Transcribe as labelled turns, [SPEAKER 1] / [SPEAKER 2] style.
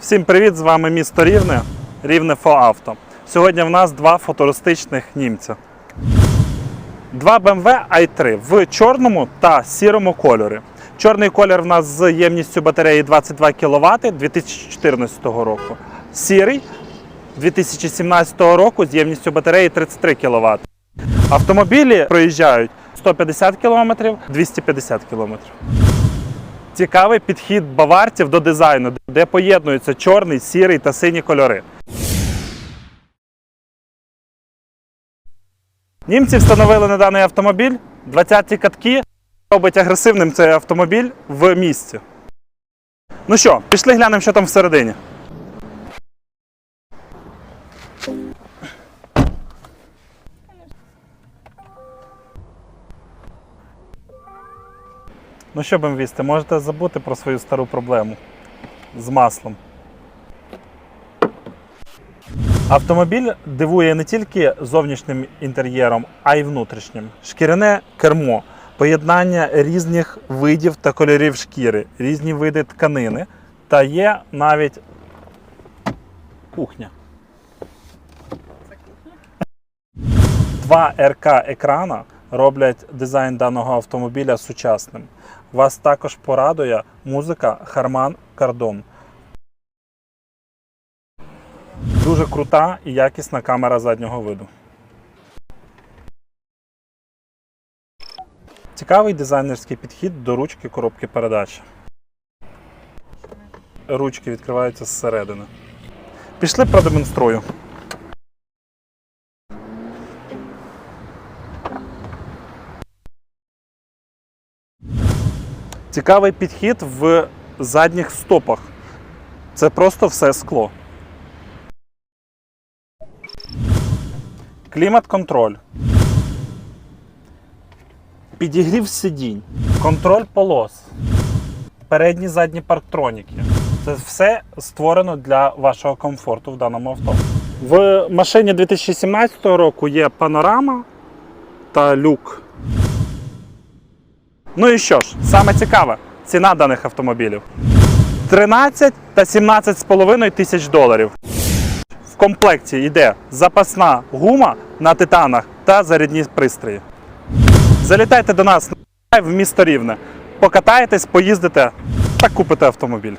[SPEAKER 1] Всім привіт! З вами місто Рівне, Рівне Фоавто. Сьогодні в нас два футуристичних німця. Два BMW i3 в чорному та сірому кольорі. Чорний колір в нас з ємністю батареї 22 кВт 2014 року. Сірий 2017 року з ємністю батареї 33 кВт. Автомобілі проїжджають 150 км, 250 км. Цікавий підхід баварців до дизайну, де поєднуються чорний, сірий та сині кольори. Німці встановили на даний автомобіль 20-ті катки. Робить агресивним цей автомобіль в місті. Ну що, пішли глянемо, що там всередині. Ну що будемо вісти, можете забути про свою стару проблему з маслом. Автомобіль дивує не тільки зовнішнім інтер'єром, а й внутрішнім. Шкіряне кермо, поєднання різних видів та кольорів шкіри, різні види тканини. Та є навіть кухня. Два РК екрана роблять дизайн даного автомобіля сучасним. Вас також порадує музика Harman Kardon. Дуже крута і якісна камера заднього виду. Цікавий дизайнерський підхід до ручки коробки передач. Ручки відкриваються зсередини. Пішли продемонструю. Цікавий підхід в задніх стопах. Це просто все скло. Клімат-контроль. Підігрів сидінь. Контроль полос. Передні задні парктроніки. Це все створено для вашого комфорту в даному авто. В машині 2017 року є панорама та люк. Ну і що ж, саме цікаве, ціна даних автомобілів. 13 та 17,5 тисяч доларів. В комплекті йде запасна гума на титанах та зарядні пристрої. Залітайте до нас в місто Рівне, покатаєтесь, поїздите та купите автомобіль.